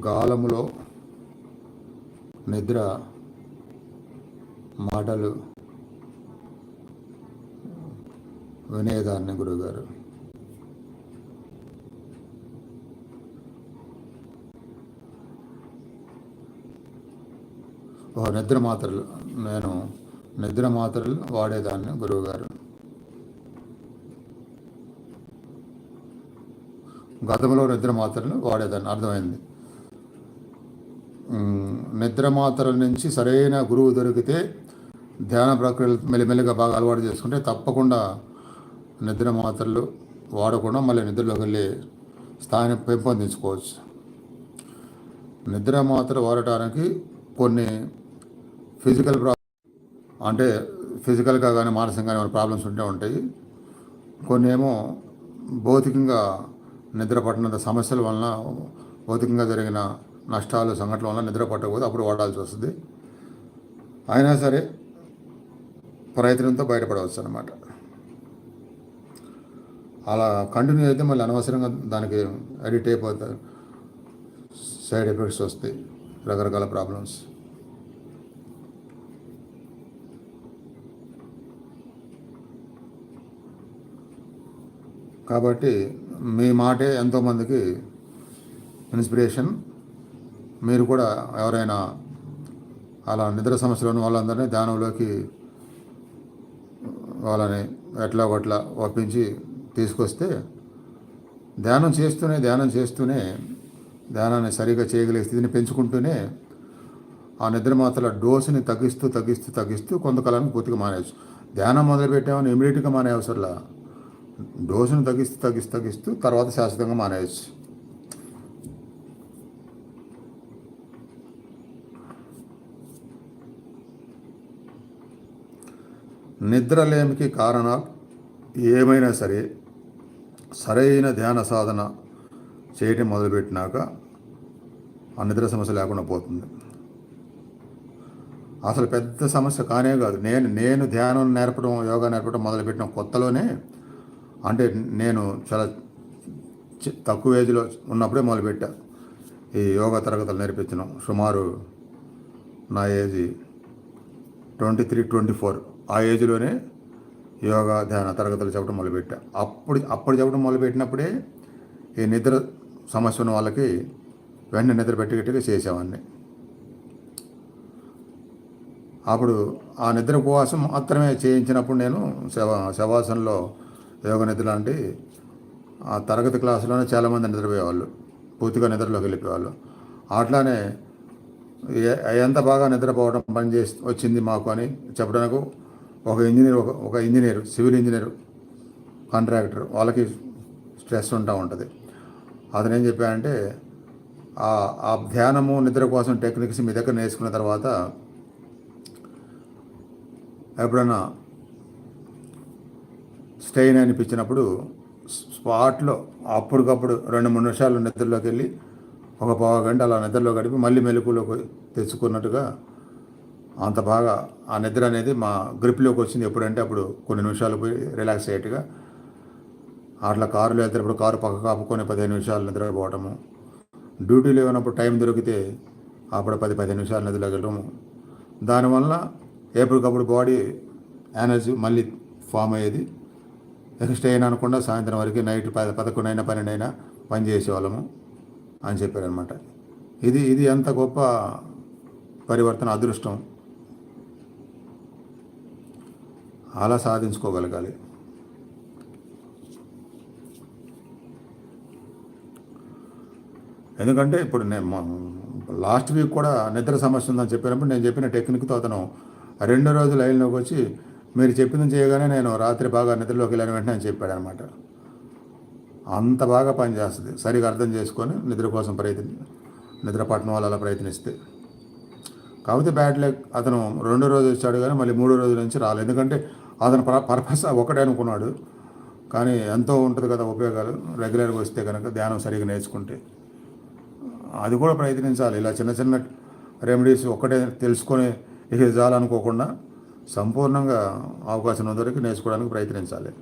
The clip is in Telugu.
గాలములో నిద్ర మాటలు వినేదాన్ని గురుగారు. ఓ నిద్ర మాత్రలు నేను నిద్ర మాత్రలు వాడేదాన్ని గురువుగారు గతంలో నిద్ర మాత్రలు వాడేదాన్ని అర్థమైంది. ఉమ్, నిద్ర మాత్రల నుంచి సరైన గురువు దొరికితే ధ్యాన ప్రక్రియలు మెల్లిమెల్లిగా బాగా అలవాటు చేసుకుంటే తప్పకుండా నిద్ర మాత్రలు వాడకుండా మళ్ళీ నిద్రలోకి వెళ్ళి స్థాయిని పెంపొందించుకోవచ్చు. నిద్ర మాత్ర వాడటానికి కొన్ని ఫిజికల్ ప్రా అంటే ఫిజికల్గా కానీ మానసికంగా కానీ ప్రాబ్లమ్స్ ఉంటే ఉంటాయి. కొన్ని ఏమో భౌతికంగా నిద్ర పట్టినంత సమస్యల వలన భౌతికంగా జరిగిన నష్టాలు సంఘటనల వల్ల నిద్ర పట్టకపోతే అప్పుడు వాడాల్సి వస్తుంది. అయినా సరే ప్రయత్నంతో బయటపడవచ్చు అనమాట అలా కంటిన్యూ అయితే మళ్ళీ అనవసరంగా దానికి అడిక్ట్ అయిపోతారు. సైడ్ ఎఫెక్ట్స్ వస్తాయి రకరకాల ప్రాబ్లమ్స్. కాబట్టి మీ మాటే ఎంతోమందికి ఇన్స్పిరేషన్ మీరు కూడా ఎవరైనా అలా నిద్ర సమస్యలు ఉన్న వాళ్ళందరినీ ధ్యానంలోకి వాళ్ళని ఎట్లా ఒకట్లా ఒప్పించి తీసుకొస్తే ధ్యానం చేస్తూనే ధ్యానం చేస్తూనే ధ్యానాన్ని సరిగా చేయగలిగే స్థితిని పెంచుకుంటూనే ఆ నిద్ర మాత్రల డోసుని తగ్గిస్తూ తగ్గిస్తూ తగ్గిస్తూ కొంతకాలానికి పూర్తిగా మానేయచ్చు. ధ్యానం మొదలుపెట్టామని ఇమీడియట్గా మానే అవసరంలా. డోసును తగ్గిస్తూ తగ్గిస్తూ తగ్గిస్తూ తర్వాత శాశ్వతంగా మానేయచ్చు. నిద్రలేమికి కారణాలు ఏమైనా సరే సరైన ధ్యాన సాధన చేయటం మొదలుపెట్టినాక ఆ నిద్ర సమస్య లేకుండా పోతుంది. అసలు పెద్ద సమస్య కానే కాదు. నేను నేను ధ్యానం నేర్పడం యోగా నేర్పడం మొదలుపెట్టిన కొత్తలోనే అంటే నేను చాలా చి- తక్కువ ఏజ్లో ఉన్నప్పుడే మొదలుపెట్టా. ఈ యోగా తరగతులు నేర్పించడం సుమారు నా age twenty three twenty four. ఆ ఏజ్లోనే యోగా ధ్యాన తరగతులు చెప్పడం మొదలుపెట్టా. అప్పుడు అప్పుడు చెప్పడం మొదలుపెట్టినప్పుడే ఈ నిద్ర సమస్య ఉన్న వాళ్ళకి వెంటనే నిద్ర పెట్టేటట్టుగా చేసేవాడిని. అప్పుడు ఆ నిద్ర ఉపవాసం మాత్రమే చేయించినప్పుడు నేను శవ శవాసనలో యోగ నిద్ర లాంటి ఆ తరగతి క్లాసులోనే చాలామంది నిద్రపోయేవాళ్ళు. పూర్తిగా నిద్రలోకి వెళ్ళిపోయేవాళ్ళు. అట్లానే ఎంత బాగా నిద్రపోవడం పని చేసి వచ్చింది మాకు అని చెప్పడానికి ఒక ఇంజనీర్ ఒక ఒక ఇంజనీర్ సివిల్ ఇంజనీర్ కాంట్రాక్టర్ వాళ్ళకి స్ట్రెస్ ఉంటా ఉంటుంది. అతను ఏం చెప్పాడంటే ఆ ఆ ధ్యానము నిద్ర కోసం టెక్నిక్స్ మీ దగ్గర నేర్చుకున్న తర్వాత ఎప్పుడైనా స్టెయిన్ అనిపించినప్పుడు స్పాట్లో అప్పటికప్పుడు రెండు మూడు నిమిషాలు నిద్రలోకి వెళ్ళి ఒక పావు గంట అలా నిద్రలో గడిపి మళ్ళీ మెలకులోకి తెచ్చుకున్నట్టుగా అంత బాగా ఆ నిద్ర అనేది మా గ్రిప్లోకి వచ్చింది ఎప్పుడంటే అప్పుడు కొన్ని నిమిషాలు పోయి రిలాక్స్ అయ్యేట్టుగా. అట్లా కారులో వెళ్తున్నప్పుడు కారు పక్కకు ఆపుకొని పదిహేను నిమిషాలు నిద్రపోవటము. డ్యూటీలో ఉన్నప్పుడు టైం దొరికితే అప్పుడు పది పదిహేను నిమిషాలు నిద్ర వెళ్ళడము దానివల్ల ఎప్పటికప్పుడు బాడీ ఎనర్జీ మళ్ళీ ఫామ్ అయ్యేది. నెక్స్ట్ అయినా అనుకుండా సాయంత్రం వరకు నైట్ పద పదకొండు అయినా పన్నెండు అయినా పని చేసేవాళ్ళము అని చెప్పారనమాట ఇది ఇది ఎంత గొప్ప పరివర్తన అదృష్టం. అలా సాధించుకోగలగాలి. ఎందుకంటే ఇప్పుడు నేను లాస్ట్ వీక్ కూడా నిద్ర సమస్య ఉందని చెప్పినప్పుడు నేను చెప్పిన టెక్నిక్తో అతను రెండో రోజు లైన్లోకి వచ్చి మీరు చెప్పింది చేయగానే నేను రాత్రి బాగా నిద్రలోకి వెళ్ళిన వెంటనే అని చెప్పాడు అనమాట అంత బాగా పనిచేస్తుంది సరిగా అర్థం చేసుకొని నిద్ర కోసం ప్రయత్ని నిద్ర పట్టణం వాళ్ళు అలా ప్రయత్నిస్తే. కాకపోతే బ్యాడ్ లెక్ అతను రెండో రోజు వచ్చాడు కానీ మళ్ళీ మూడో రోజు నుంచి రాలేదు. ఎందుకంటే అతను పర్- పర్పస్ ఒకటే అనుకున్నాడు. కానీ ఎంతో ఉంటుంది కదా ఉపయోగాలు. రెగ్యులర్గా వస్తే కనుక ధ్యానం సరిగ్గా నేర్చుకుంటే. అది కూడా ప్రయత్నించాలి. ఇలా చిన్న చిన్న రెమెడీస్ ఒక్కటే తెలుసుకొని ఇక ఇది చాలనుకోకుండా సంపూర్ణంగా అవకాశం ఉన్న నేర్చుకోవడానికి ప్రయత్నించాలి.